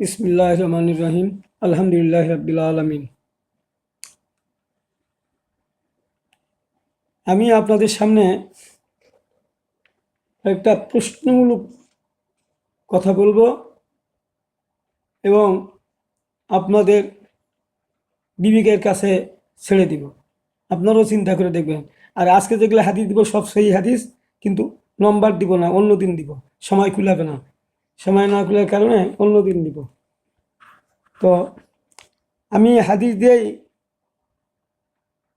বিসমিল্লাহ রহমান রহিম আলহামদুলিল্লাহ রবিল আলমিন আমি আপনাদের সামনে একটা প্রশ্নমূলক কথা বলব এবং আপনাদের বিবেকের কাছে ছেড়ে দিব। আপনারাও চিন্তা করে দেখবেন। আর আজকে যেগুলো হাদিস দিব, সব সেই হাদিস, কিন্তু নম্বর দিব না, অন্য দিন দিব। সময় কুলাবে না। সময় না কুলার কারণে অন্য দিন দিব। তো আমি হাদিস দিয়েই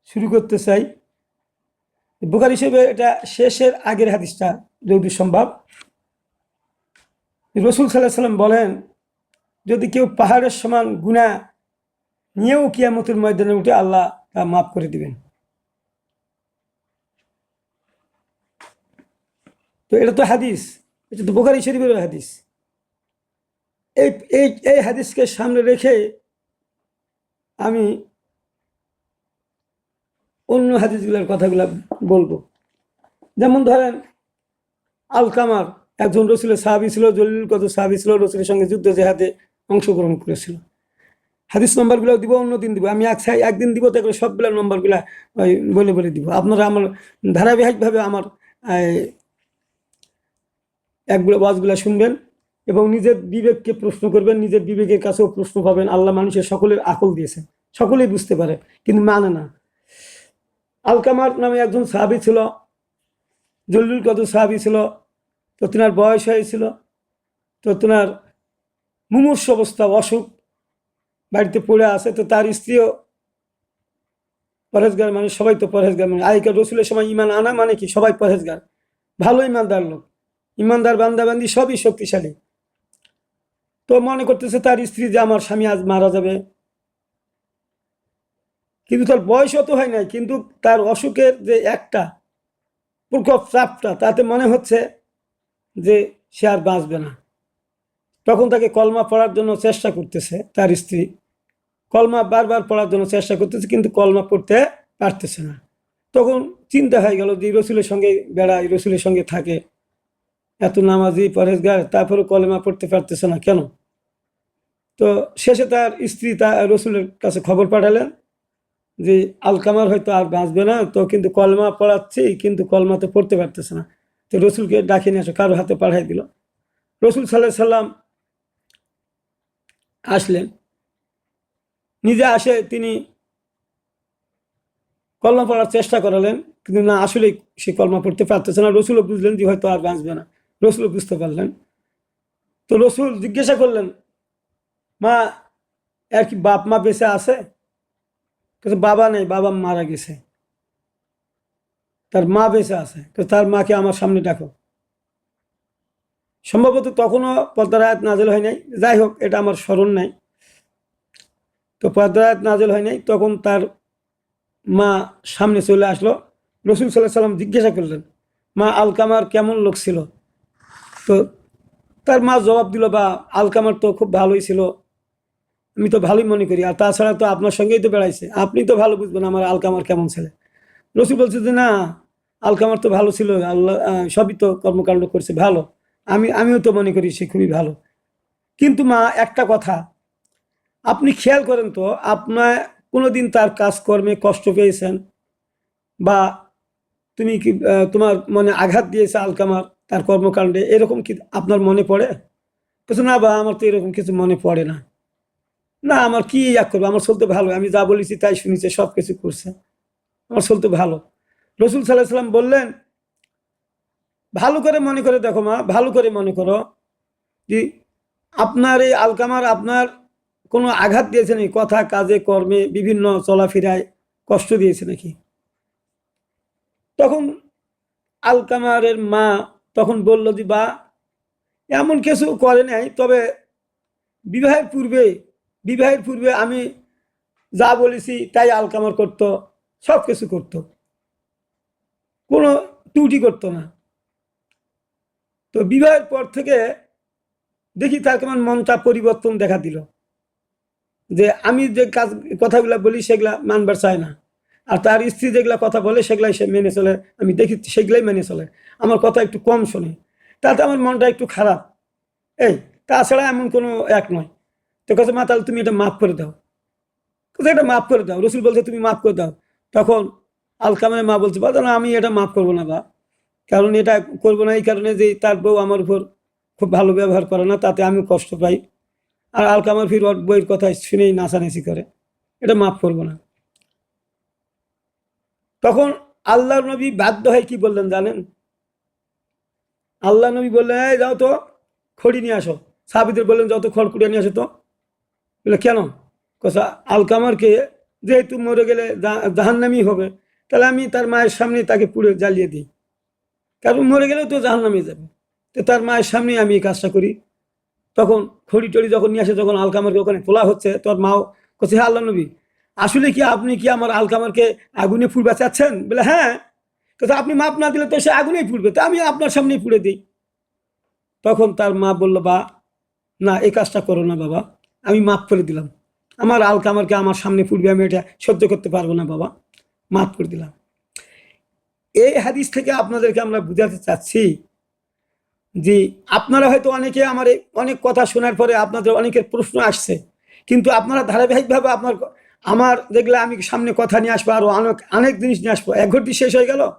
শুরু করতে চাই। বোকার হিসেবে এটা শেষের আগের হাদিসটা যদি সম্ভব। রসুল সাল্লাহ সাল্লাম বলেন, যদি কেউ পাহাড়ের সমান গুণা নিয়েও কিয়ামতের ময়দানে উঠে আল্লাহ তা মাফ করে দিবেন। তো এটা তো হাদিস, এটা তো বোকারি শরীফের হাদিস। এই এই এই হাদিসকে সামনে রেখে আমি অন্য হাদিসগুলোর কথাগুলো বলব। যেমন ধরেন, আলকামার একজন রসুলের সাহাবি ছিল জলিল কত সাহাবি ছিল, রসুলের সঙ্গে যুদ্ধ, জেহাদে অংশগ্রহণ করেছিল। হাদিস নম্বরগুলো দিব, অন্য দিন দিব। আমি এক একদিন দিব তারপরে করে সবগুলো নম্বরগুলা বলে বলে দিব। আপনারা আমার ধারাবাহিকভাবে আমার একগুলো ওয়াজগুলো শুনবেন। এবং নিজের বিবেককে প্রশ্ন করবেন, নিজের বিবেকের কাছেও প্রশ্ন পাবেন। আল্লাহ মানুষের সকলের আকল দিয়েছে। সকলেই বুঝতে পারে, কিন্তু মানে না। আলকামার নামে একজন সাহাবি ছিল জলিল কত সাহাবি ছিল, তো তেনার বয়স হয়েছিল, তো তেনার মুমূর্ষ অবস্থা অসুখ, বাড়িতে পড়ে আছে, তো তার স্ত্রীও পরেজগার মানে সবাই তো পরেজগার মানে আইকার রসুলের সময় ইমান আনা মানে কি? সবাই পরেজগার ভালো ইমানদার লোক। ইমানদার বান্দাবান্দি সবই শক্তিশালী। তো মনে করতেছে তার স্ত্রী যে আমার স্বামী আজ মারা যাবে। কিন্তু তার বয়স অত হয় নাই, কিন্তু তার অসুখের যে একটা প্রকোপ চাপটা তাতে মনে হচ্ছে যে সে আর বাঁচবে না। তখন তাকে কলমা পড়ার জন্য চেষ্টা করতেছে তার স্ত্রী। কলমা বারবার পড়ার জন্য চেষ্টা করতেছে, কিন্তু কলমা পড়তে পারতেছে না। তখন চিন্তা হয়ে গেল যে রসুলের সঙ্গে বেড়ায়, রসুলের সঙ্গে থাকে। এত নামাজি, পরেজগার, তারপরে কলেমা পড়তে পারতেছে না কেন? তো শেষে তার স্ত্রী তা রসুলের কাছে খবর পাঠালেন যে, আলকামার হয়তো আর বাঁচবে না, তো কিন্তু কলমা পড়াচ্ছি, কিন্তু কলমা তো পড়তে পারতেছে না। তো রসুলকে ডাকে নিয়ে আসো কারও হাতে পাঠাই দিল। রসুল সাল্লাহ সাল্লাম আসলেন। নিজে আসে তিনি কলমা পড়ার চেষ্টা করালেন, কিন্তু না আসলে সে কলমা পড়তে পারতেছে না। রসুলও বুঝলেন যে হয়তো আর বাঁচবে না। রসুল বুঝতে পারলেন। তো রসুল জিজ্ঞাসা করলেন, মা আর কি বাপ মা বেঁচে আছে? কিন্তু বাবা নেই, বাবা মারা গেছে। তার মা বেঁচে আছে তার মাকে আমার সামনে ডাকো। সম্ভবত তখনও পদ্মার আয়াত নাজেল হয় নাই। যাই হোক, এটা আমার স্মরণ নাই। তো পদ্মার আয়াত নাজেল হয় নাই, তখন তার মা সামনে চলে আসলো। রসুল সাল্লাহ সাল্লাম জিজ্ঞাসা করলেন, মা, আলকামার কেমন লোক ছিল? তো তার মা জবাব দিল, বা আলকামার তো খুব ভালোই ছিল। আমি তো ভালোই মনে করি। আর তাছাড়া তো আপনার সঙ্গেই তো বেড়াইছে। আপনি তো ভালো বুঝবেন আমার আলকামার কেমন ছেলে। রসুল বলছে যে, না আলকামার তো ভালো ছিল। আল্লাহ সবই তো কর্মকাণ্ড করছে, ভালো। আমি, আমিও তো মনে করি সে খুবই ভালো। কিন্তু মা, একটা কথা। আপনি খেয়াল করেন তো, আপনার কোনোদিন তার কাজকর্মে কষ্ট পেয়েছেন? বা, তুমি কি তোমার মনে আঘাত দিয়েছে আলকামার তার কর্মকাণ্ডে এরকম কি আপনার মনে পড়ে? কিছু না বা, আমার তো এরকম কিছু মনে পড়ে না। না, আমার কি এক করব? আমার চলতে ভালো। আমি যা বলেছি তাই শুনেছে, সব কিছু করছে। আমার চলতে ভালো। রসুল সাল্লাহ সাল্লাম বললেন, ভালো করে মনে করে দেখো মা, ভালো করে মনে করো যে আপনার এই আলকামার আপনার কোনো আঘাত দিয়েছে নাকি? কথা, কাজে, কর্মে, বিভিন্ন চলাফেরায় কষ্ট দিয়েছে নাকি? তখন আলকামারের মা তখন বলল যে, বা, এমন কিছু করে নাই, তবে বিবাহের পূর্বে বিবাহের পূর্বে আমি যা বলেছি তাই আলকামার করত, সব কিছু করতো। কোনো ত্রুটি করতো না। তো বিবাহের পর থেকে দেখি তার কেমন মনটা পরিবর্তন দেখা দিল। যে আমি যে কাজ, কথাগুলো বলি সেগুলা মানবার চায় না। আর তার স্ত্রী যেগুলা কথা বলে, সেগুলাই সে মেনে চলে। আমি দেখি সেগুলাই মেনে চলে। আমার কথা একটু কম শোনে। তাতে আমার মনটা একটু খারাপ। এই, তাছাড়া এমন কোনো এক নয়। তো কাছে মা, তাহলে তুমি এটা মাফ করে দাও। কোথায় এটা মাফ করে দাও। রসুল বলছে, তুমি মাফ করে দাও। তখন আলকামের মা বলছে না, আমি এটা মাফ করব না, বা। কারণ এটা করব না, এই কারণে যে তার বউ আমার উপর খুব ভালো ব্যবহার করে না, তাতে আমি কষ্ট পাই। আর আলকামার ফির বইয়ের কথা শুনেই নাচানাচি করে। এটা মাফ করব না। তখন আল্লাহ নবী বাধ্য হয়ে কি বললেন জানেন? আল্লাহ নবী বললেন, এই যাও তো, খড়ি নিয়ে আসো। সাবিদের বললেন, যাও তো খড় কুড়িয়ে নিয়ে আসো তো। বলে, কেন? কথা আলকামারকে যেহেতু মরে গেলে জাহান্নামি হবে, তাহলে আমি তার মায়ের সামনে তাকে পুড়ে জ্বালিয়ে দিই। কারণ মরে গেলেও তো জাহান্নামে যাবে। তো তার মায়ের সামনেই আমি এই কাজটা করি। তখন খড়ি টড়ি যখন নিয়ে আসে যখন আলকামারকে ওখানে তোলা হচ্ছে, তোর মাও। কোথায় হ্যাঁ আল্লাহ নবী আসলে কি আপনি কি আমার আলকামারকে আগুনে পুড়বে চাচ্ছেন বলে হ্যাঁ। কিন্তু আপনি মাপ না দিলে তো সে আগুনেই পুড়বে তো আমি আপনার সামনেই পুড়ে দিই। তখন তার মা বলল, বা, না, এই কাজটা করো না বাবা। আমি মাফ করে দিলাম। আমার আলকামারকে আমার সামনে পুড়বে আমি এটা সহ্য করতে পারব না বাবা। মাফ করে দিলাম। এই হাদিস থেকে আপনাদেরকে আমরা বুঝাতে চাচ্ছি যে, আপনারা হয়তো অনেকে আমার অনেক কথা শোনার পরে আপনাদের অনেকের প্রশ্ন আসছে। কিন্তু আপনারা ধারাবাহিকভাবে আপনার আমার দেখলে আমি সামনে কথা নিয়ে আসব, আরও অনেক অনেক জিনিস নিয়ে আসব। এক ঘন্টি শেষ হয়ে গেল?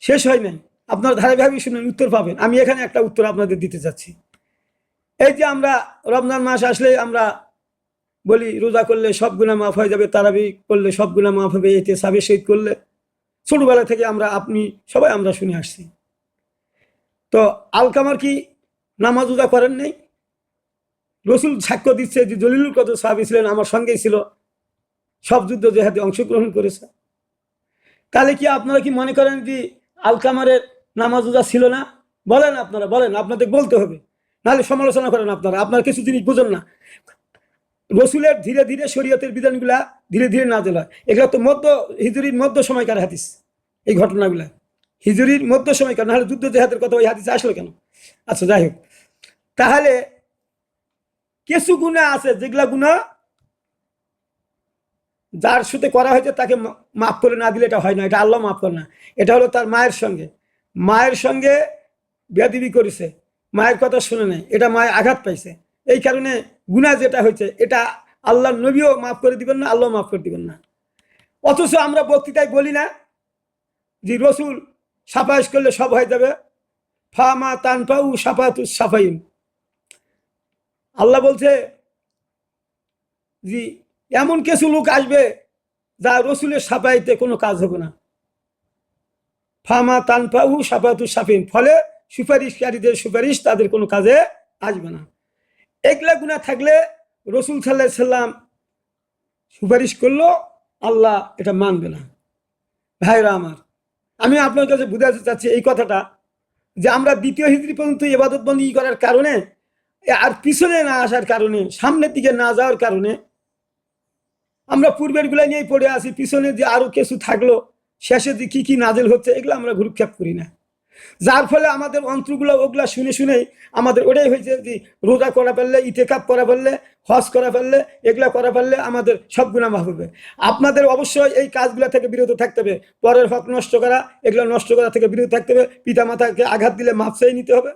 শেষ হয় নাই। আপনার ধারাবাহিক শুনে উত্তর পাবেন। আমি এখানে একটা উত্তর আপনাদের দিতে চাচ্ছি। এই যে আমরা রমজান মাস আসলে আমরা বলি, রোজা করলে সব গুণা মাফ হয়ে যাবে, তারাবি করলে সব গুণা মাফ হবে, এতে সাবে শহীদ করলে ছোটবেলা থেকে আমরা, আপনি সবাই আমরা শুনে আসছি। তো আলকামার কি নামাজ রোজা করেন নাই? রসুল সাক্ষ্য দিচ্ছে যে জলিলুল কত সাহাবি ছিলেন, আমার সঙ্গেই ছিল। সব যুদ্ধ জেহাদে অংশগ্রহণ করেছে। তাহলে কি আপনারা কি মনে করেন যে আলকামারের নামাজ রোজা ছিল না? বলেন আপনারা, বলেন, আপনাদের বলতে হবে। নাহলে সমালোচনা করেন আপনারা আপনারা কিছু জিনিস বুঝুন না। রসুলের ধীরে ধীরে শরীয়তের বিধানগুলা ধীরে ধীরে নাজেল হয়। এগুলো তো মধ্য, হিজুরির মধ্য সময়কার হাদিস, এই ঘটনাগুলা। হিজুরির মধ্য সময়কার, নাহলে যুদ্ধ জেহাদের কথা ওই হাদিসে আসলো কেন? আচ্ছা যাই হোক। তাহলে কিছু গুণা আছে, যেগুলা গুণা যার সাথে করা হয়েছে তাকে মাফ করে না দিলে এটা হয় না, এটা আল্লাহ মাফ করে না। এটা হলো তার মায়ের সঙ্গে। মায়ের সঙ্গে বেদিবি করেছে। মায়ের কথা শুনে নেই এটা মায়ের আঘাত পাইছে। এই কারণে গুণা যেটা হয়েছে, এটা আল্লাহ নবীও মাফ করে দিবেন না আল্লাহ মাফ করে দিবেন না। অথচ আমরা বক্তৃতায় বলি না যে রসুল সাফাইশ করলে সব হয়ে যাবে। ফামা তান পাউ সাফাতু সাফাইন। আল্লাহ বলছে যে, এমন কিছু লোক আসবে যা রসুলের সাফাইতে কোনো কাজ হবে না। ফামা তান পাউ সাফাতু সাফিন। ফলে সুপারিশকারীদের সুপারিশ তাদের কোনো কাজে আসবে না। এগুলা গুণা থাকলে রসুল সাল্লাহ সাল্লাম সুপারিশ করল, আল্লাহ এটা মানবে না। ভাইরা আমার, আমি আপনার কাছে বুঝাতে চাচ্ছি এই কথাটা যে আমরা দ্বিতীয় হিজড়ি পর্যন্ত এবাদত বন্দি করার কারণে আর পিছনে না আসার কারণে, সামনের দিকে না যাওয়ার কারণে, আমরা পূর্বেরগুলা নিয়েই পড়ে আসি পিছনে যে আরও কিছু থাকল শেষে যে কি কি নাজেল হচ্ছে, এগুলো আমরা ভুরুক্ষেপ করি না। যার ফলে আমাদের অন্ত্রগুলো, ওগুলা শুনে শুনেই আমাদের ওটাই হয়েছে যে, রোজা করা ফেললে ইতেকাপ করা ফেললে হজ করা ফেললে এগুলা করা ফেললে আমাদের সব গুণা মাফ হবে। আপনাদের অবশ্যই এই কাজগুলা থেকে বিরত থাকতে হবে। পরের হক নষ্ট করা, এগুলো নষ্ট করা থেকে বিরত থাকতে হবে। পিতা মাতাকে আঘাত দিলে মাপ চেয়ে নিতে হবে।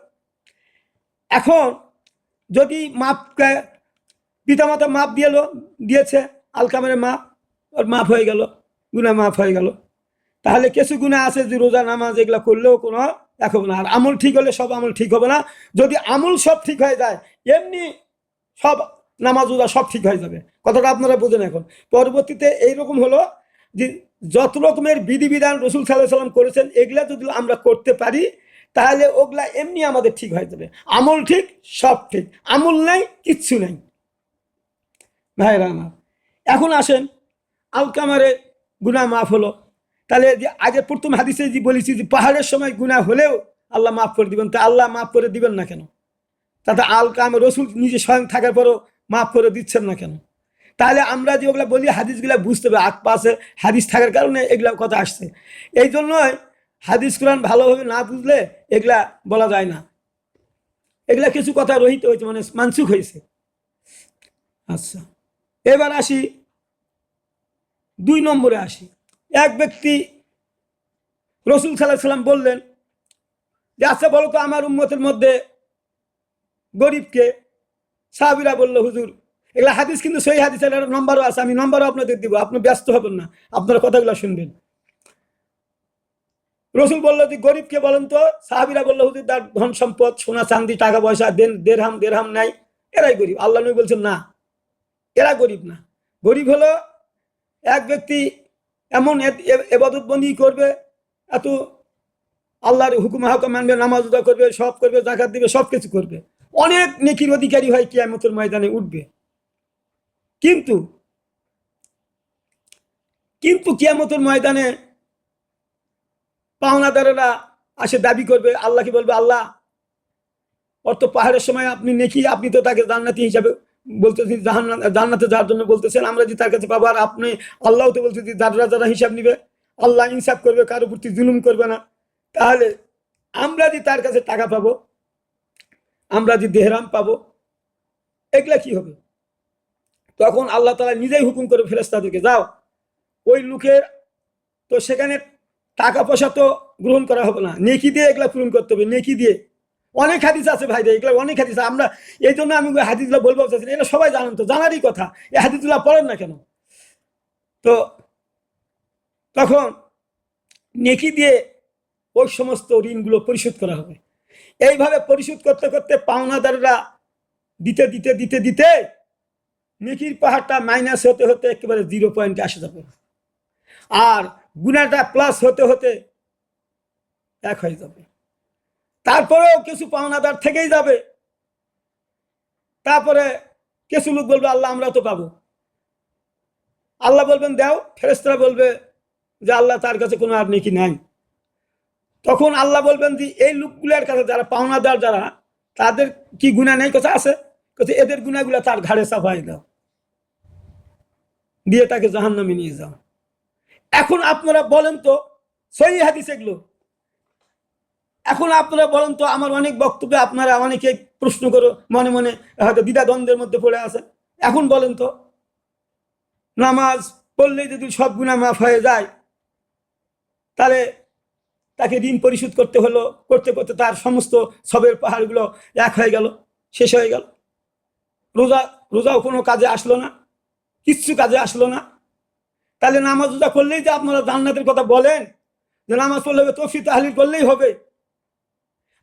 এখন যদি মাপ পিতা মাতা মাপ দিয়ে দিয়েছে, আলকামের মাপ, ওর মাফ হয়ে গেল, গুণা মাফ হয়ে গেল। তাহলে কিছু গুণা আছে যে রোজা, নামাজ, এগুলো করলেও কোনো হবে না। আর আমল ঠিক হলে সব আমল ঠিক হবে না। যদি আমল সব ঠিক হয়ে যায়, এমনি সব নামাজ, রোজা সব ঠিক হয়ে যাবে। কথাটা আপনারা বোঝেন এখন। পরবর্তীতে এইরকম হলো যে যত রকমের বিধিবিধান রসুল সাল্লাহ সাল্লাম করেছেন, এগুলা যদি আমরা করতে পারি তাহলে ওগুলা এমনি আমাদের ঠিক হয়ে যাবে। আমল ঠিক, সব ঠিক। আমল নাই, কিচ্ছু নাই। ভাইরা আমার, এখন আসেন আলকামারে গুনা মাফ হলো। তাহলে যে আগে প্রথম হাদিসে যে বলেছি যে পাহাড়ের সময় গুণা হলেও আল্লাহ মাফ করে দিবেন, তা আল্লাহ মাফ করে দিবেন না কেন? তাতে আল কাম রসুল নিজে স্বয়ং থাকার পরও মাফ করে দিচ্ছেন না কেন? তাহলে আমরা যে ওগুলা বলি হাদিসগুলা বুঝতে হবে আগ পাশে হাদিস থাকার কারণে এগুলা কথা আসছে। এই জন্যই হাদিস কোরআন ভালোভাবে না বুঝলে এগুলা বলা যায় না। এগুলা কিছু কথা রহিত হয়েছে মানে মানসুক হয়েছে। আচ্ছা এবার আসি, দুই নম্বরে আসি। এক ব্যক্তি রসুল সাল্লাহ সাল্লাম বললেন যে আচ্ছা বলো তো আমার উন্মতের মধ্যে গরিবকে সাহাবিরা বলল, হুজুর, এগুলা হাদিস কিন্তু সেই হাদিস, এর নম্বরও আছে, আমি নম্বরও আপনাদের দিব, আপনি ব্যস্ত হবেন না, আপনারা কথাগুলো শুনবেন। রসুল বলল যে, গরিবকে বলেন তো, সাহাবিরা বলল, হুজুর, তার ধন সম্পদ, সোনা, চান্দি, টাকা পয়সা, দেন, দেড়হাম দেড়হাম নাই। এরাই গরিব। আল্লাহ নবী বলছেন, না, এরা গরিব না। গরিব হলো এক ব্যক্তি এমন এবাদত বন্দি করবে, এত আল্লাহর হুকুম, হাকুম মানবে, নামাজ উদা করবে, সব করবে জাকাত দিবে, সব কিছু করবে। অনেক নেকির অধিকারী হয় কিয়ামতের ময়দানে উঠবে। কিন্তু কিন্তু কিয়ামতের ময়দানে পাওনাদারেরা আসে দাবি করবে আল্লাহকে বলবে? আল্লাহ অর্থ পাহাড়ের সময় আপনি নেকি, আপনি তো তাকে জান্নাতি হিসাবে বলতেছি জান্নাতে যাওয়ার জন্য বলতেছেন, আমরা যদি তার কাছে পাবো, আর আপনি আল্লাহ তো বলতে যারা যারা হিসাব নিবে, আল্লাহ ইনসাফ করবে কারও প্রতি জুলুম করবে না। তাহলে আমরা যদি তার কাছে টাকা পাবো, আমরা যদি দেহরাম পাবো, এগুলা কি হবে? তখন আল্লাহ তালা নিজেই হুকুম করে ফেরেস্তাদেরকে যাও। ওই লোকের তো সেখানে টাকা পয়সা তো গ্রহণ করা হবে না। নেকি দিয়ে এগুলা পূরণ করতে হবে, নেকি দিয়ে। অনেক হাদিস আছে ভাই এগুলো অনেক হাদিস আমরা এই জন্য আমি হাদিসগুলো বলব এটা সবাই জানেন তো, জানারই কথা। এই হাদিসগুলো পড়েন না কেন? তো তখন নেকি দিয়ে ওই সমস্ত ঋণগুলো পরিশোধ করা হবে। এইভাবে পরিশোধ করতে করতে পাওনাদাররা দিতে দিতে দিতে দিতে নেকির পাহাড়টা মাইনাস হতে হতে একেবারে জিরো পয়েন্টে আসে যাবে। আর গুণাটা প্লাস হতে হতে এক হয়ে যাবে। তারপরেও কিছু পাওনাদার থেকেই যাবে। তারপরে কিছু লোক বলবে, আল্লাহ, আমরা তো পাবো। আল্লাহ বলবেন, দাও। ফেরেস্তরা বলবে যে, আল্লাহ, তার কাছে কোনো আর নেকি নাই। তখন আল্লাহ বলবেন যে, এই লোকগুলোর কাছে যারা পাওনাদার যারা, তাদের কি গুণা নেই? কথা আছে। কথা এদের গুণাগুলো তার ঘাড়ে চাপাই দাও। দিয়ে তাকে জাহান নামে নিয়ে যাও। এখন আপনারা বলেন তো, সহি হাদিস এগুলো। এখন আপনারা বলেন তো, আমার অনেক বক্তব্যে আপনারা অনেকে প্রশ্ন করো মনে মনে হয়তো দ্বিধাদ্বন্দ্বের মধ্যে পড়ে আছে এখন বলেন তো, নামাজ পড়লেই যদি সব গুণা মাফ হয়ে যায়, তাহলে তাকে ঋণ পরিশোধ করতে হলো, করতে করতে তার সমস্ত সবের পাহাড়গুলো এক হয়ে গেল, শেষ হয়ে গেল। রোজা, রোজাও কোনো কাজে আসলো না, কিচ্ছু কাজে আসলো না। তাহলে নামাজ রোজা করলেই যে আপনারা জান্নাতের কথা বলেন, যে নামাজ পড়লে হবে তফি তাহলিল করলেই হবে।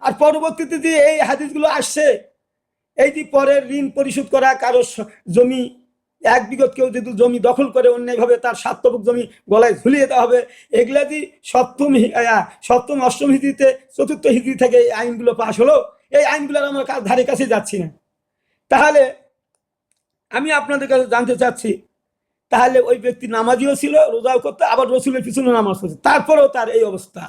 আর পরবর্তীতে যে এই হাদিসগুলো আসছে, এই যে পরের ঋণ পরিশোধ করা, কারও জমি, এক বিগত কেউ যদি জমি দখল করে, অন্যায়ভাবে তার সাতবক জমি গলায় ঝুলিয়ে দেওয়া হবে। এগুলা যে সপ্তম সপ্তম অষ্টম হিজড়িতে চতুর্থ হিজড়ি থেকে এই আইনগুলো পাশ হলো, এই আইনগুলোর আমরা ধারে কাছে যাচ্ছি না। তাহলে আমি আপনাদের কাছে জানতে চাচ্ছি তাহলে ওই ব্যক্তি নামাজিও ছিল, রোজাও করতে, আবার রসুলের পিছনে নামাজ পড়ছে তারপরেও তার এই অবস্থা।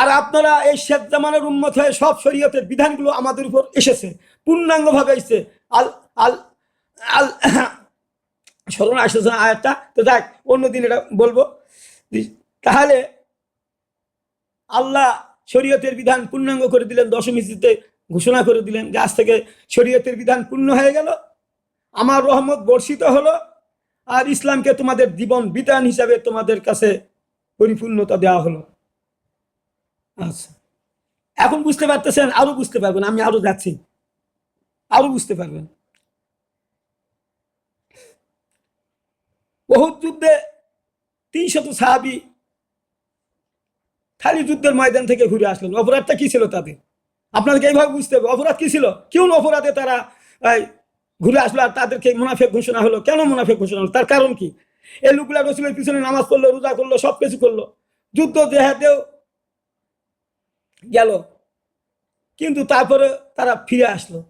আর আপনারা এই শেখ জামানের উন্মত হয়ে সব শরীয়তের বিধানগুলো আমাদের উপর এসেছে, পূর্ণাঙ্গভাবে এসেছে। আল আল আল, স্মরণ আসতেছে না আয়াতটা। তো দেখ অন্যদিন এটা বলব। তাহলে আল্লাহ শরীয়তের বিধান পূর্ণাঙ্গ করে দিলেন, দশম দশমীতে ঘোষণা করে দিলেন আজ থেকে শরীয়তের বিধান পূর্ণ হয়ে গেল। আমার রহমত বর্ষিত হলো। আর ইসলামকে তোমাদের জীবন বিধান হিসাবে তোমাদের কাছে পরিপূর্ণতা দেওয়া হলো। আচ্ছা। এখন বুঝতে পারতেছেন, আরও বুঝতে পারবেন, আমি আরও যাচ্ছি। আরও বুঝতে পারবেন। বহুত যুদ্ধে তিনশত সাহাবি খালি যুদ্ধের ময়দান থেকে ঘুরে আসলেন। অপরাধটা কি ছিল তাদের? আপনাদেরকে এইভাবে বুঝতে হবে। অপরাধ কি ছিল? কেউ অপরাধে তারা ঘুরে আসলো আর তাদেরকে মুনাফেক ঘোষণা হলো। কেন মুনাফেক ঘোষণা হলো? তার কারণ কি? এই লোকগুলা রসুলের পিছনে নামাজ পড়ল, রোজা করল সব কিছু করল। যুদ্ধ দেহাতেও গেল। কিন্তু তারপরে তারা ফিরে আসলো।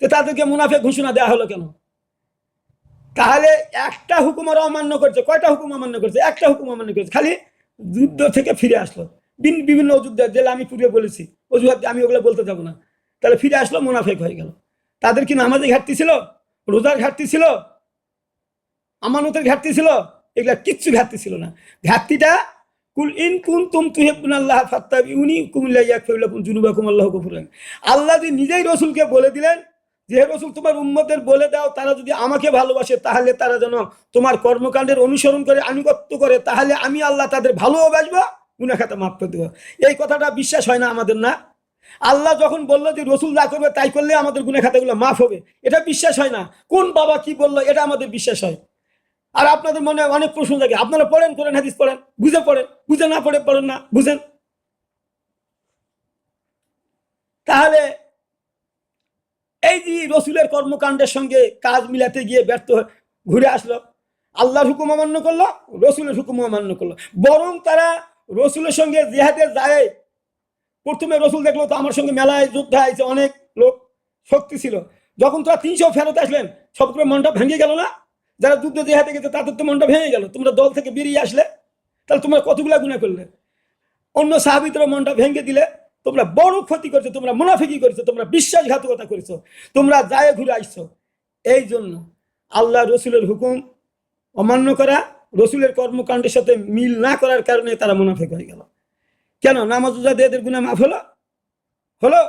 তো তাদেরকে মুনাফে ঘোষণা দেওয়া হলো কেন? তাহলে একটা হুকুম ওরা অমান্য করছে। কয়টা হুকুম অমান্য করছে? একটা হুকুম অমান্য করছে। খালি যুদ্ধ থেকে ফিরে আসলো। বিভিন্ন যুদ্ধ জেলা আমি পূর্বে বলেছি। অজুহাত আমি ওগুলো বলতে যাব না। তাহলে ফিরে আসলো, মুনাফেক হয়ে গেল। তাদের কি নামাজে ঘাটতি ছিল? রোজার ঘাটতি ছিল? আমানতের ঘাটতি ছিল? এগুলা কিচ্ছু ঘাটতি ছিল না। ঘাটতিটা, কুল ইন কুন তুম তুহেবুন আল্লাহ ফাত্তাবি উনি কুমিল্লা জুনুবাকুম আল্লাহ গফুরান আল্লাহ যে নিজেই রসুলকে বলে দিলেন, যে রসুল তোমার উম্মতের বলে দাও, তারা যদি আমাকে ভালোবাসে, তাহলে তারা যেন তোমার কর্মকাণ্ডের অনুসরণ করে, আনুগত্য করে, তাহলে আমি আল্লাহ তাদের ভালোবাসবো গুনা খাতা মাফ করে দেবো। এই কথাটা বিশ্বাস হয় না আমাদের না। আল্লাহ যখন বলল যে রসুল যা করবে তাই করলে আমাদের গুণে খাতাগুলো মাফ হবে, এটা বিশ্বাস হয় না। কোন বাবা কি বলল, এটা আমাদের বিশ্বাস হয়। আর আপনাদের মনে অনেক প্রশ্ন থাকে আপনারা পড়েন করেন হাদিস পড়েন, বুঝে পড়েন, বুঝে না পড়ে পড়েন না, বুঝেন। তাহলে এই যে রসুলের কর্মকাণ্ডের সঙ্গে কাজ মিলাতে গিয়ে ব্যর্থ ঘুরে আসলো, আল্লাহর হুকুম অমান্য করল, রসুলের হুকুম অমান্য করল। বরং তারা রসুলের সঙ্গে জেহাদে যায় প্রথমে রসুল দেখল তো আমার সঙ্গে মেলায় যুদ্ধে আইছে অনেক লোক, শক্তি ছিল। যখন তোরা তিনশো ফেরত আসলেন, সব মনটা ভেঙে গেল না? যারা যুদ্ধে জেহাদে গেছে, তাদের তো মনটা ভেঙে গেল। তোমরা দল থেকে বেরিয়ে আসলে, তাহলে তোমরা কতগুলা গুণা করলে? অন্য সাহাবিদের মনটা ভেঙে দিলে, তোমরা বড় ক্ষতি করছ, তোমরা মুনাফিকি করেছ, তোমরা বিশ্বাসঘাতকতা করেছ, তোমরা যায় ঘুরে আসছো। এই জন্য আল্লাহ রসুলের হুকুম অমান্য করা, রসুলের কর্মকাণ্ডের সাথে মিল না করার কারণে তারা মুনাফিক হয়ে গেল। কেন? নামাজ উজা দিয়ে এদের গুণা মাফ হলো? হলো?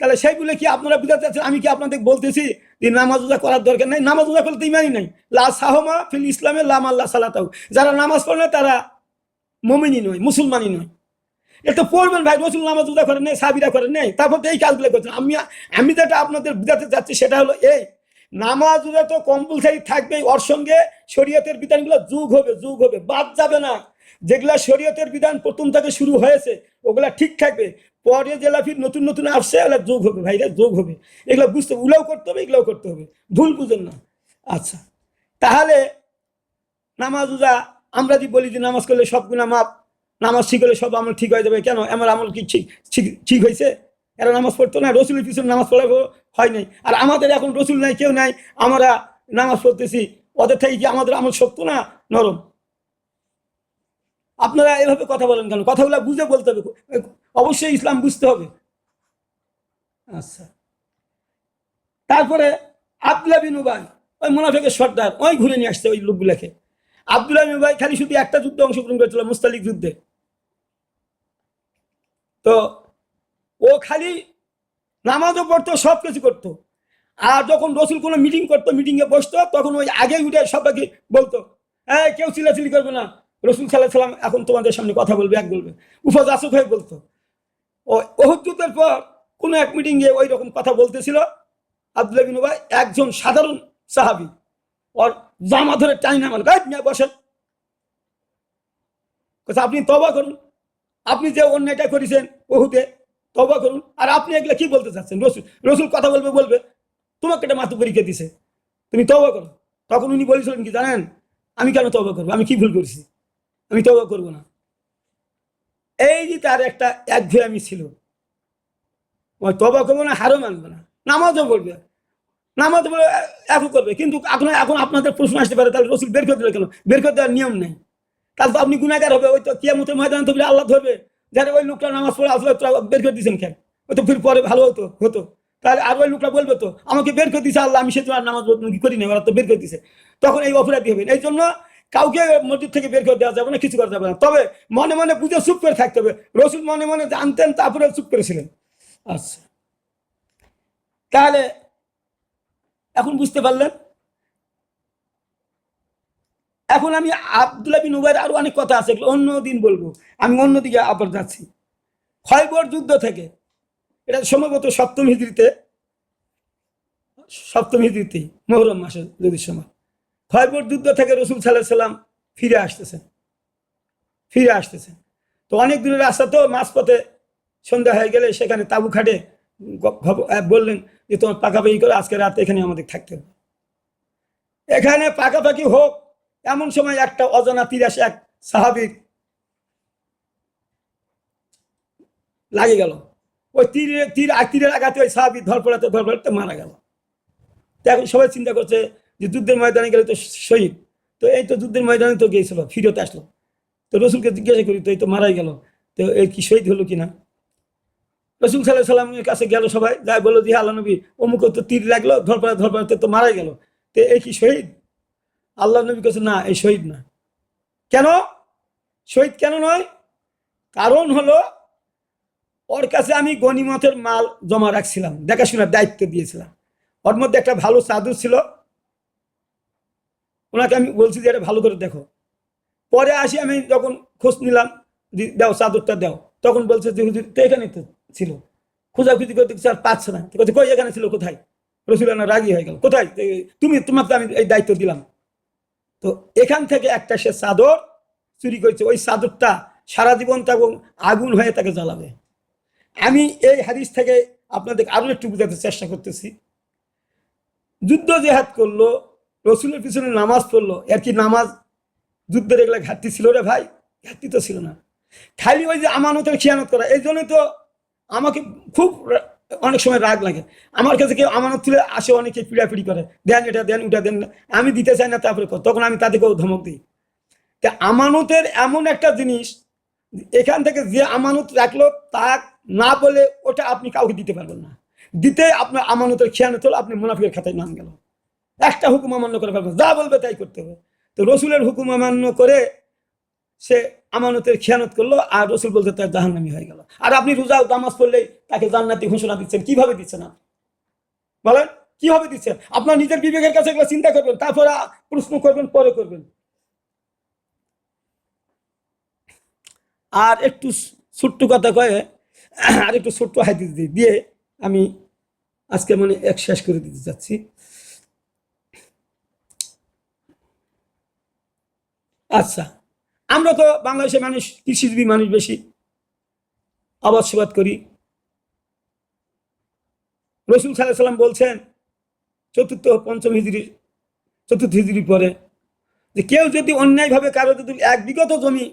তাহলে সেই বলে কি আপনারা বুঝাতে চাচ্ছেন? আমি কি আপনাদের বলতেছি যে নামাজ উজা করার দরকার নাই? নামাজ উজা করলে তো ইমানই নাই। লা সাহমা ফিল ইসলামে লাম আল্লাহ সালাতাও যারা নামাজ পড়ে তারা মমিনই নয়, মুসলমানই নয়। এটা পড়বেন ভাই, রসুল নামাজ উদা করেন নেই সাবিরা করেন নেই। তারপর তো এই কাজগুলো করছেন। আমি আমি যেটা আপনাদের বুঝাতে চাচ্ছি, সেটা হলো এই, নামাজ উদা তো কম্পালসারি থাকবেই। ওর সঙ্গে শরীয়তের বিধানগুলো যুগ হবে যুগ হবে। বাদ যাবে না। যেগুলা শরীয়তের বিধান প্রথম থেকে শুরু হয়েছে, ওগুলা ঠিক থাকবে। পরে যে লাফির নতুন নতুন আসছে ওগুলা যোগ হবে, ভাইরা, যোগ হবে। এগুলো বুঝতে হবে, উলাও করতে হবে, এগুলোও করতে হবে। ভুল বুঝেন না। আচ্ছা তাহলে নামাজ উজা আমরা যদি বলি যে নামাজ করলে সব গুণা মাপ নামাজ ঠিক হলে সব আমল ঠিক হয়ে যাবে। কেন? আমার আমল কি ঠিক, ঠিক- ঠিক হয়েছে? এরা নামাজ পড়তো না, রসুলের পিছনে নামাজ পড়া হয় নাই। আর আমাদের এখন রসুল নাই, কেউ নাই, আমরা নামাজ পড়তেছি। ওদের থেকে কি আমাদের আমল শক্ত না নরম? আপনারা এভাবে কথা বলেন কেন? কথাগুলো বুঝে বলতে হবে। অবশ্যই ইসলাম বুঝতে হবে। আচ্ছা। তারপরে আবদুল্লাহ বিন উবাই, ওই মুনাফেকের সর্দার, ওই ঘুরে নিয়ে আসছে ওই লোকগুলাকে। আবদুল্লাহ বিন উবাই খালি শুধু একটা যুদ্ধে অংশগ্রহণ করেছিল, মুস্তালিক যুদ্ধে। তো ও খালি নামাজও পড়তো, সব কিছু করতো। আর যখন রসুল কোনো মিটিং করতো মিটিংয়ে বসতো, তখন ওই আগে উঠে সবাইকে বলতো হ্যাঁ কেউ চিলাচিলি করবে না। রসুল সাল্লাহ সাল্লাম এখন তোমাদের সামনে কথা বলবে, এক বলবে। উফাজ আসুক হয়ে বলতো। ও, ওহুদ যুদ্ধের পর কোনো এক মিটিংয়ে ওই রকম কথা বলতেছিল। আবদুল্লাহ বিন উবাই একজন সাধারণ সাহাবি। ওর জামা ধরে টাই না মানে গাছ নিয়ে বসেন। আপনি তবা করুন। আপনি যে অন্যায়টা করেছেন ওহুদে তবা করুন। আর আপনি এগুলো কি বলতে চাচ্ছেন? রসুল রসুল কথা বলবে বলবে। তোমাকে একটা মাতু পরীক্ষা দিছে? তুমি তবা করো। তখন উনি বলেছিলেন কি, জানেন, আমি কেন তবা করব? আমি কি ভুল করেছি? আমি তবা করব না। এই যে তার একটা একঘেয়ামি ছিল। তবা করব না, হারও মানবে না। নামাজও পড়বে। নামাজ বলে এখন করবে। কিন্তু এখন এখন আপনাদের প্রশ্ন আসতে পারে, তাহলে রসুল বের করে দিলে কেন? বের করে দেওয়ার নিয়ম নেই। তাহলে তো আপনি গুণাগার হবে। ওই তো কিয়ামতের ময়দান তো আল্লাহ ধরবে। যারা ওই লোকটা নামাজ পড়ে আসলে বের করে দিয়েছেন কেন? ওই তো ফির পরে ভালো হতো হতো। তাহলে আর ওই লোকটা বলবে তো, আমাকে বের করে দিছে আল্লাহ, আমি সে তোমার নামাজ করি না ওরা তো বের করে দিছে তখন এই অপরাধী হবেন। এই জন্য কাউকে মসজিদ থেকে বের করে দেওয়া যাবে না, কিছু করা যাবে না। তবে মনে মনে বুঝে চুপ করে থাকতে হবে। রসুল মনে মনে জানতেন, তারপরে চুপ করেছিলেন। আচ্ছা। তাহলে এখন বুঝতে পারলেন? এখন আমি আবদুল্লাহ বিন উবাইর আরও অনেক কথা আছে অন্য দিন বলব। আমি অন্যদিকে আবার যাচ্ছি। খয়বর যুদ্ধ থেকে, এটা সম্ভবত সপ্তম হিজড়িতে, সপ্তম হিজড়িতেই, মোহরম মাসের যদি সময়। খয়বর যুদ্ধ থেকে রসুল সাল্লাহ সাল্লাম ফিরে আসতেছেন। ফিরে আসতেছেন। তো অনেক দূরের রাস্তা তো মাঝপথে সন্ধ্যা হয়ে গেলে সেখানে তাবু খাটে বললেন যে, তোমার পাকাপাকি করে, আজকে রাতে এখানে আমাদের থাকতে হবে। এখানে পাকাপাকি হোক, এমন সময় একটা অজানা তিরাশি এক সাহাবিক লাগে গেল। ওই তীরে, তীর তীরের আঘাতে ওই সাহাবি ধরপড়াতে ধরপড়াতে মারা গেল। এখন সবাই চিন্তা করছে যে যুদ্ধের ময়দানে গেলে তো শহীদ। তো এই তো যুদ্ধের ময়দানে তো গিয়েছিল, ফিরত আসলো। তো রসুলকে জিজ্ঞাসা করি, তো এই তো মারাই গেল, তো এই কি শহীদ হলো কিনা? রসুল সাল্লাহ সাল্লামের কাছে গেল সবাই যাই বলল যে আল্লাহ নবী অমুক তো তীর লাগল, ধরপড়া ধরপড়াতে তো মারাই গেল। তো এই কি শহীদ? আল্লাহ নবী কাছে না এই শহীদ না। কেন? শহীদ কেন নয়? কারণ হলো, ওর কাছে আমি গনিমতের মাল জমা রাখছিলাম, দেখাশোনার দায়িত্ব দিয়েছিলাম। ওর মধ্যে একটা ভালো চাদর ছিল ওনাকে আমি বলছি যে এটা ভালো করে দেখো। পরে আসি আমি যখন খোঁজ নিলাম দাও চাদরটা দাও। তখন বলছে যে হুজুর তো এখানে তো ছিল। খোঁজাখুঁজি করতে আর পাচ্ছে না। বলছে, কই এখানে ছিল কোথায়? রসুল না রাগি হয়ে গেল কোথায়? তুমি তোমার তো আমি এই দায়িত্ব দিলাম। তো এখান থেকে একটা সে চাদর চুরি করেছে। ওই চাদরটা সারা জীবন এবং আগুন হয়ে তাকে জ্বালাবে। আমি এই হাদিস থেকে আপনাদের আরও একটু বোঝাতে চেষ্টা করতেছি। যুদ্ধ জেহাদ করল রসুলের পিছনে নামাজ পড়ল। এর কি নামাজ? যুদ্ধের এগুলো ঘাটতি ছিল রে ভাই? ঘাটতি তো ছিল না। খালি ওই যে আমানতের খেয়ানত করা। এই জন্যই তো আমাকে খুব অনেক সময় রাগ লাগে। আমার কাছে কেউ আমানত তুলে আসে, অনেকে পিড়াপিড়ি করে। দেন এটা দেন, ওটা দেন। আমি দিতে চাই না, তারপরে। তখন আমি তাদেরকেও ধমক দিই। তা আমানতের এমন একটা জিনিস, এখান থেকে যে আমানত রাখল তা না বলে ওটা আপনি কাউকে দিতে পারবেন না। দিতে আপনার আমানতের খেয়ানত হলো, আপনি মুনাফিকের খাতায় নাম গেল। একটা হুকুম অমান্য করে পারবেন যা বলবে তাই করতে হবে। তো রসুলের হুকুম অমান্য করে সে আমানতের খেয়ানত করল আর রসুল বলতে তার জাহান্নামি হয়ে গেল। আর আপনি রোজা দামাজ পড়লেই তাকে জান্নাতি ঘোষণা দিচ্ছেন। কীভাবে দিচ্ছেন আপনি? বলেন, কীভাবে দিচ্ছেন? আপনার নিজের বিবেকের কাছে এগুলো চিন্তা করবেন, তারপরে প্রশ্ন করবেন, পরে করবেন। আর একটু ছোট্ট কথা কয়ে, আর একটু ছোট্ট হাদিস দিয়ে আমি আজকে মানে এক শেষ করে দিতে যাচ্ছি। আচ্ছা আমরা তো বাংলাদেশের মানুষ, কৃষিজীবী মানুষ বেশি। আবাদ সেবাদ করি। রসুল সাল্লাহ সাল্লাম বলছেন, চতুর্থ পঞ্চম হিজড়ির চতুর্থ হিজড়ির পরে যে কেউ যদি অন্যায়ভাবে কারও যদি এক বিগত জমি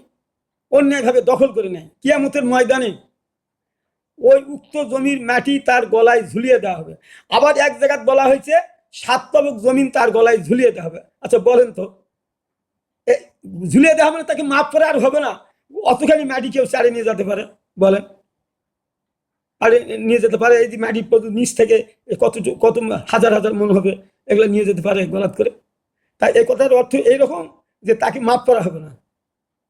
অন্যায়ভাবে দখল করে নেয়, কিয়ামতের ময়দানে ওই উক্ত জমির মাটি তার গলায় ঝুলিয়ে দেওয়া হবে। আবার এক জায়গায় বলা হয়েছে সাত তবক জমিন তার গলায় ঝুলিয়ে দেওয়া হবে। আচ্ছা বলেন তো। ঝুলিয়ে দেওয়া হবে তাকে মাফ করে আর হবে না। অতখানি মাটি কেউ চারে নিয়ে যেতে পারে বলেন আরে নিয়ে যেতে পারে, এই যে নিচ থেকে কত কত হাজার হাজার মন হবে, এগুলো নিয়ে যেতে পারে গলাত করে। তাই এই কথার অর্থ এইরকম যে তাকে মাফ করা হবে না।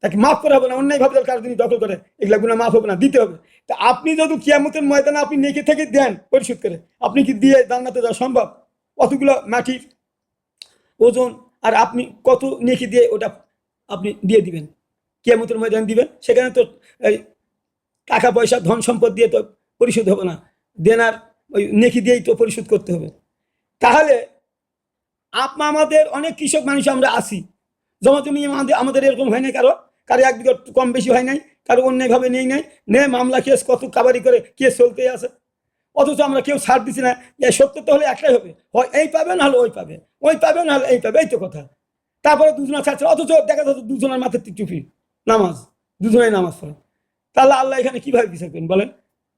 তাকে মাফ করা হবে না, অন্যায়ভাবে তার কারও তিনি দখল করে, এগুলা গুণা মাফ হবে না, দিতে হবে। তা আপনি যদি কিয়ামতের ময়দানে আপনি নেকে থেকে দেন পরিশোধ করে, আপনি কি দিয়ে জান্নাতে যাওয়া সম্ভব? কতগুলো মাটির ওজন আর আপনি কত নেকি দিয়ে ওটা আপনি দিয়ে দিবেন? কিয়ামতের ময়দান দিবেন? সেখানে তো এই টাকা পয়সা, ধন সম্পদ দিয়ে তো পরিশোধ হবে না। দেনার ওই নেকি দিয়েই তো পরিশোধ করতে হবে। তাহলে আপনা আমাদের অনেক কৃষক মানুষ আমরা আসি জমা জমি আমাদের আমাদের এরকম হয় না কারও। কারও এক বিঘা কম বেশি হয় নাই। কারও অন্যভাবে নেই নাই। নে মামলা কেস, কত কাবারি করে কেস চলতেই আছে। অথচ আমরা কেউ ছাড় দিচ্ছি না। এ সত্য তো হলে একটাই হবে। হয় এই পাবে না হলে ওই পাবে। ওই পাবে না হলে এই পাবে। এই তো কথা। তারপরে দুজনা ছাড়ছে। অথচ দেখা যাচ্ছে দুজনের মাথার টুপি। নামাজ। দুজনেই নামাজ পড়ে। তাহলে আল্লাহ এখানে কীভাবে বিচার করেন বলেন?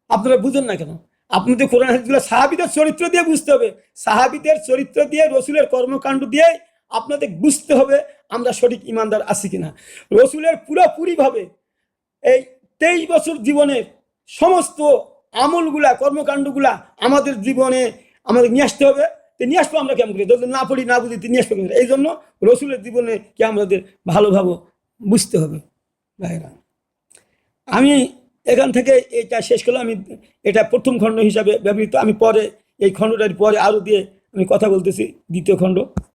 আপনারা বুঝেন না কেন? আপনাদের কোরআন হাদিসগুলো সাহাবিদের চরিত্র দিয়ে বুঝতে হবে। সাহাবিদের চরিত্র দিয়ে, রসুলের কর্মকাণ্ড দিয়ে আপনাদের বুঝতে হবে আমরা সঠিক ইমানদার আছি কিনা। রসুলের পুরোপুরিভাবে এই তেইশ বছর জীবনের সমস্ত আমলগুলা, কর্মকাণ্ডগুলা আমাদের জীবনে আমাদের নিয়ে আসতে হবে। তো নিয়ে আসব আমরা কেমন করি? যদি না পড়ি, না বুঝি নিয়ে আসব এই জন্য রসুলের জীবনে কি আমাদের ভালোভাবে বুঝতে হবে? ভাইরা, আমি এখান থেকে এটা শেষ করলাম। আমি এটা প্রথম খণ্ড হিসাবে ব্যবহৃত। আমি পরে এই খণ্ডটার পরে আরও দিয়ে আমি কথা বলতেছি, দ্বিতীয় খণ্ড।